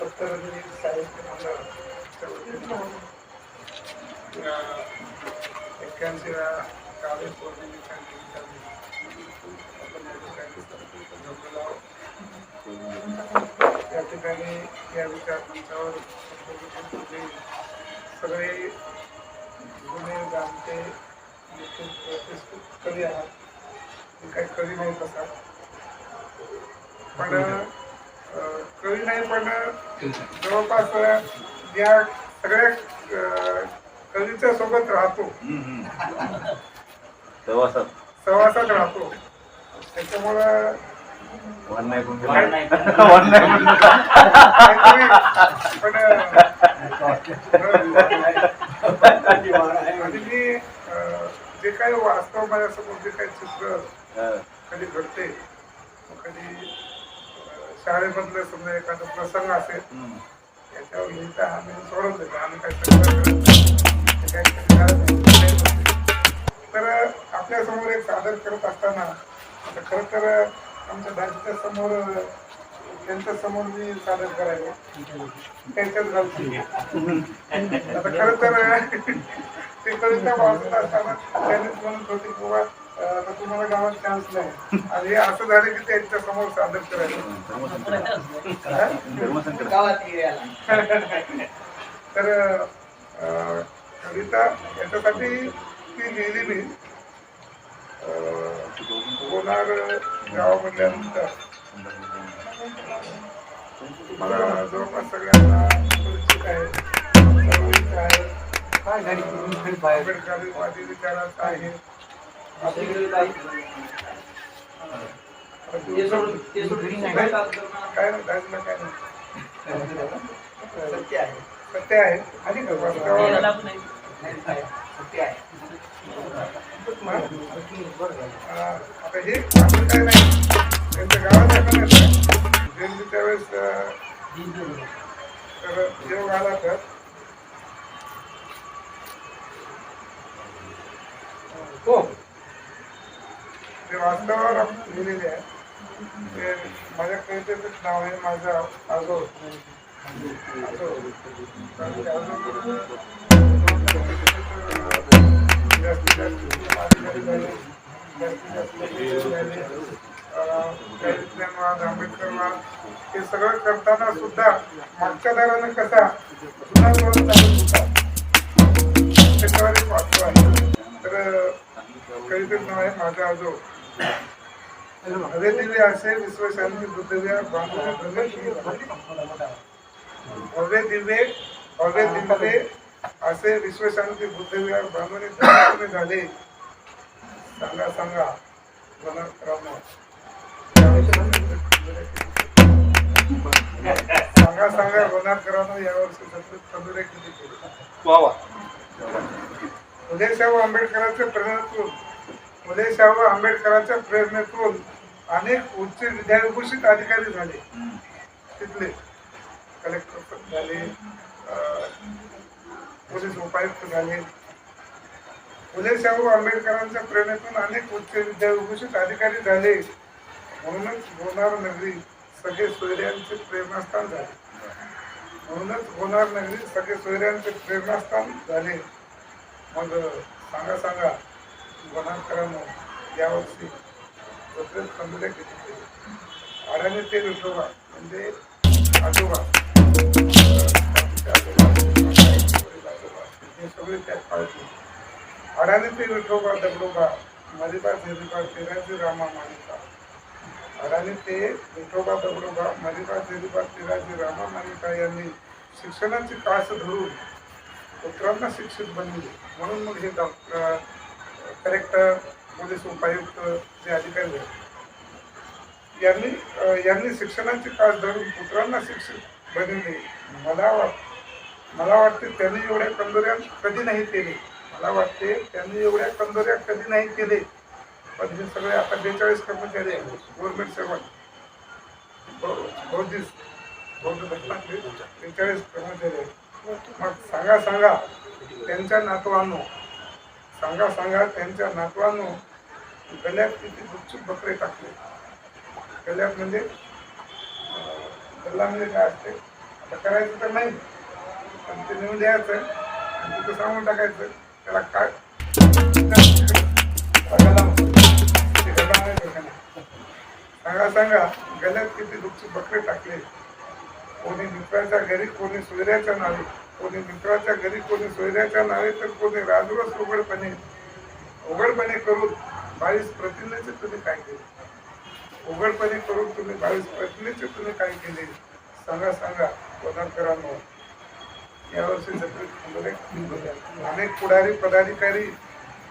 सप्तरंजनी साहित्य मंडळाच्या वतीने या एक्क्याऐंशीव्या काव्य पौर्णिमेच्या निमित्ताने या ठिकाणी या विचार मंचावर सगळे जुने जाणते कधी कवी आहात काही कवी नाही तसा पण कवी नाही पण जवळपास या सगळ्या कवीच्या सोबत राहतो. सहवासात राहतो. त्याच्यामुळं वन नाही कोण वन नाही काहीतरी पण मी जे काही वास्तव माझ्यासमोर जे काही चित्र कधी घडते कधी शाळेमधलं समजा एखादा प्रसंग असेल याच्यावर लिहिता आम्ही सोडून देतो. आम्ही काही. तर आपल्यासमोर एक सादर करत असताना आता खरं तर आमच्या दाजीच्या समोर त्यांच्यासमोर मी सादर करायला त्यांच्याच गावची आता खरं तर ते कविता वाचत असताना त्यांनीच म्हणत होते की चान्स नाही. आणि हे असं झालं की त्यांच्यासमोर सादर? धर्मसंकट तर अं, कविता याच्यासाठी ती लिहिली मी. अं, लोणार गावामधल्यानंतर मला जवळपास सगळ्यांना परिचित आहे. आहे. आंबेडकरी विचारात आहे. काय नाही काय सत्य आहे आणि वास्तवावर अं, आता हे काय नाही त्यांच्या गावात जयंती त्यावेळेस तर योग आला तर हो. ते वास्तवावर आपण लिहिलेले आहे. ते माझ्या कवितेचं नाव आहे माझा आजो ते जास्तीत जास्त आंबेडकरवाद हे सगळं करताना सुद्धा मागच्या दारानं कसा जुना जोर होता त्याच्यावर एक वास्तव आहे तर कवितेचं नाव आहे माझा आजो हवे दिवे असे विश्वशांती पृथ्वीवर बांधून भव्य दिवे भव्य दिवे भव्य दिवे असे विश्वशांती बांधून धन्य झाले सांगा सांगा सांगा सांगा गणराम यावर्षी सतत तंदुरे किती केले फुले शाहू आंबेडकरांच्या प्रेरणेतून फुले शाहू आंबेडकरांच्या प्रेरणेतून अनेक उच्च विद्याभूषित अधिकारी झाले. तिथले कलेक्टर झाले पोलीस उपायुक्त झाले. फुले शाहू आंबेडकरांच्या प्रेरणेतून अनेक उच्च विद्याभूषित अधिकारी झाले. म्हणूनच होणार नगरी सगळे सोयऱ्यांचे प्रेरणास्थान झाले. म्हणूनच होणार नगरी सगळे सोयऱ्यांचे प्रेरणास्थान झाले. मग सांगा सांगा. वनाकरानं यावर्षी जत्रेत कंदुरे घेतली केले ते विठोबा म्हणजे आजोबा हे सगळे त्यात पाळते आडाने ते विठोबा दगडोबा मलिबा झेरिबा तिराजी रामा मालिका अडाणी ते विठोबा दगडोबा मलिबा झेरिबा तिराजी रामा मालिका यांनी शिक्षणाची कास धरून पुत्रांना शिक्षित बनविले म्हणून मग हे डॉक्टर कलेक्टर पोलीस उपायुक्त जे अधिकारी आहेत यांनी यांनी शिक्षणाची कास धरून पुत्रांना शिक्षित बनविले. मला वाट मला वाटते त्यांनी एवढ्या कंदोऱ्या कधी नाही केले. मला वाटते त्यांनी एवढ्या कंदोऱ्या कधी नाही केले. पण हे सगळे आता बेचाळीस कर्मचारी आहेत. गव्हर्नमेंट सर्वंट बौद्धिस बौद्ध धर्मातले बेचाळीस कर्मचारी आहेत. मग सांगा सांगा त्यांच्या नातवांनो सांगा सांगा त्यांच्या नातवानं गल्यात किती गुपचूप बकरे टाकले. गल्यात म्हणजे गल्ला म्हणजे काय असते? आता करायचं तर नाही. पण ते नेऊन द्यायचं आणि तिथं सांगून टाकायचं. त्याला काय? नाही सांगा सांगा गल्यात किती गुपचूप बकरे टाकले? कोणी मित्राच्या घरी कोणी सुयऱ्याच्या नावे? कोणी मित्राच्या घरी कोणी सोयऱ्याच्या नावे तर कोणी राजरोस उघडपणे उघडपणे करून बावीस प्रतिनिधीचे तुम्ही काय केले? उघडपणे करून तुम्ही बावीस प्रतिनिधीचे तुम्ही काय केले? सांगा सांगा पदाधिकाऱ्यांनो यावर्षी जत्रेत अनेक पुढारी पदाधिकारी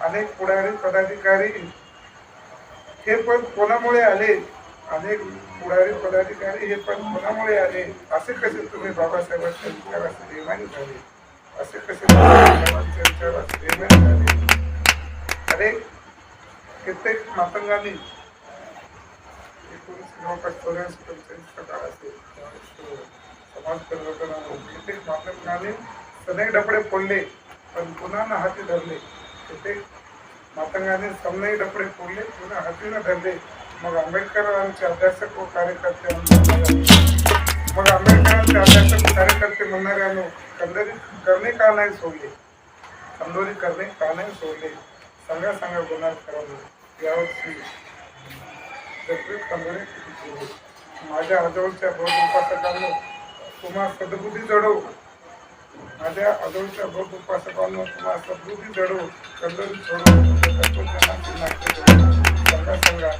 अनेक पुढारी पदाधिकारी. हे पण कोणामुळे आले? अनेक पुढारी पदाधिकारी हे पण कोणामुळे आले. असे कसे तुम्ही बाबासाहेबांच्या विचाराचे निर्माण झाले? असे कसे बाबासाहेबांच्या विचाराचे निर्माण झाले? अरे कित्येक मातंगांनी एकोणीस जवळपास चौऱ्याऐंशी पंच्याऐंशी काळ असेल समाज परिवर्तनामुळे कित्येक मातंगाने सनई डपडे फोडले पण पुन्हा न हाती धरले. कित्येक मातंगाने समनई डपडे फोडले पुन्हा हाती न धरले. मग आंबेडकरांचे अभ्यासक व कार्यकर्ते मग आंबेडकरांचे अभ्यासक कार्यकर्ते म्हणणाऱ्यानो कंदोरी करणे का नाही सोडले? कंदोरी करणे का नाही सोडले? सांगा सांगा गुन्हा करावं यावर्षी जत्रेत कंदोरी माझ्या आजोळच्या बौद्ध उपासकांनो तुम्हा सद्बुद्धी जडव माझ्या आजवळच्या बौद्ध उपासकांनो तुम्हा सद्बुद्धी जडव कंदोरी सोडव तत्वज्ञानाची नाट्य सांगा सांगा.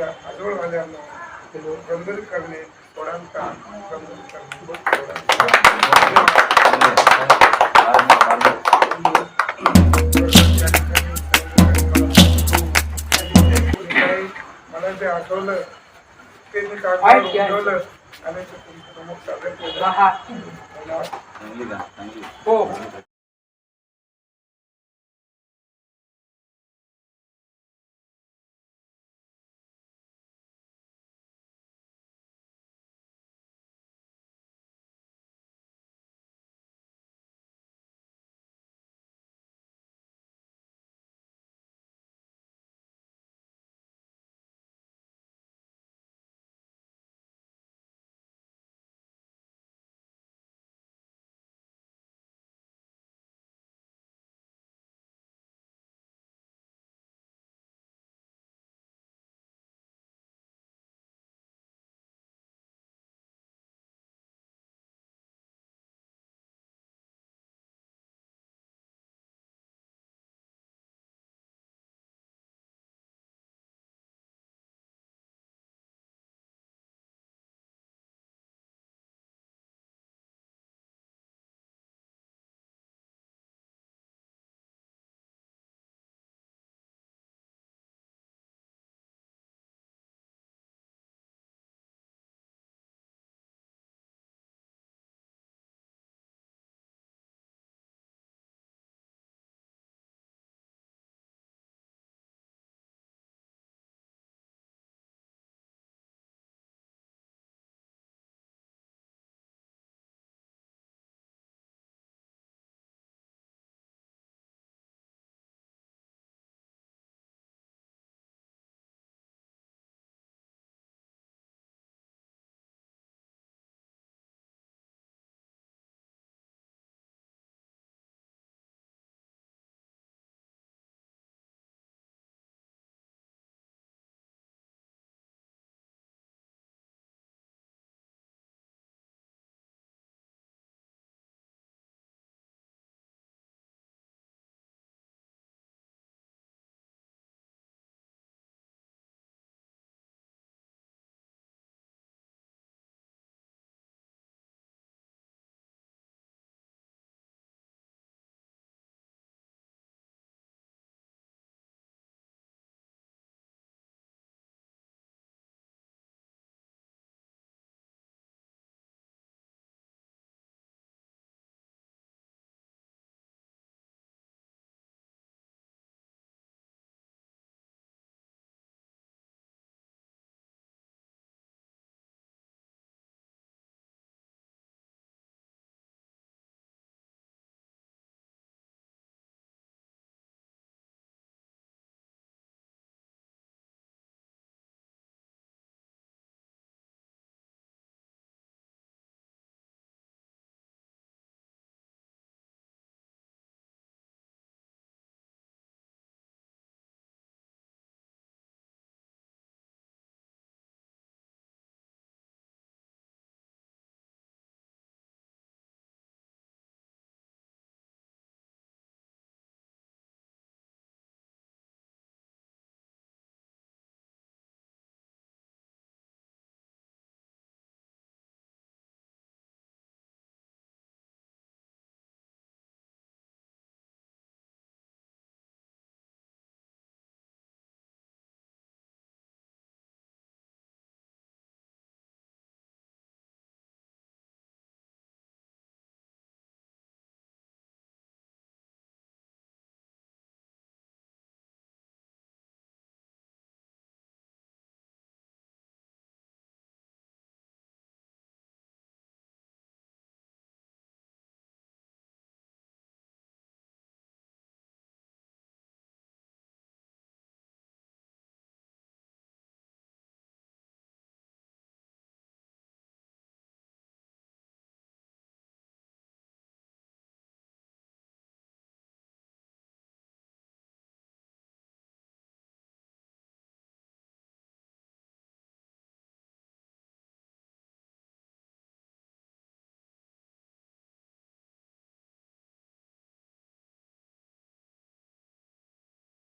माझ्या आजवळ आल्यानं कंदोरी करणे सोडांचा कंदोरी करणे. मला जे आठवलं ते मी कागदावर आणि ते तुमच्यासमोर सादर केलं. हो.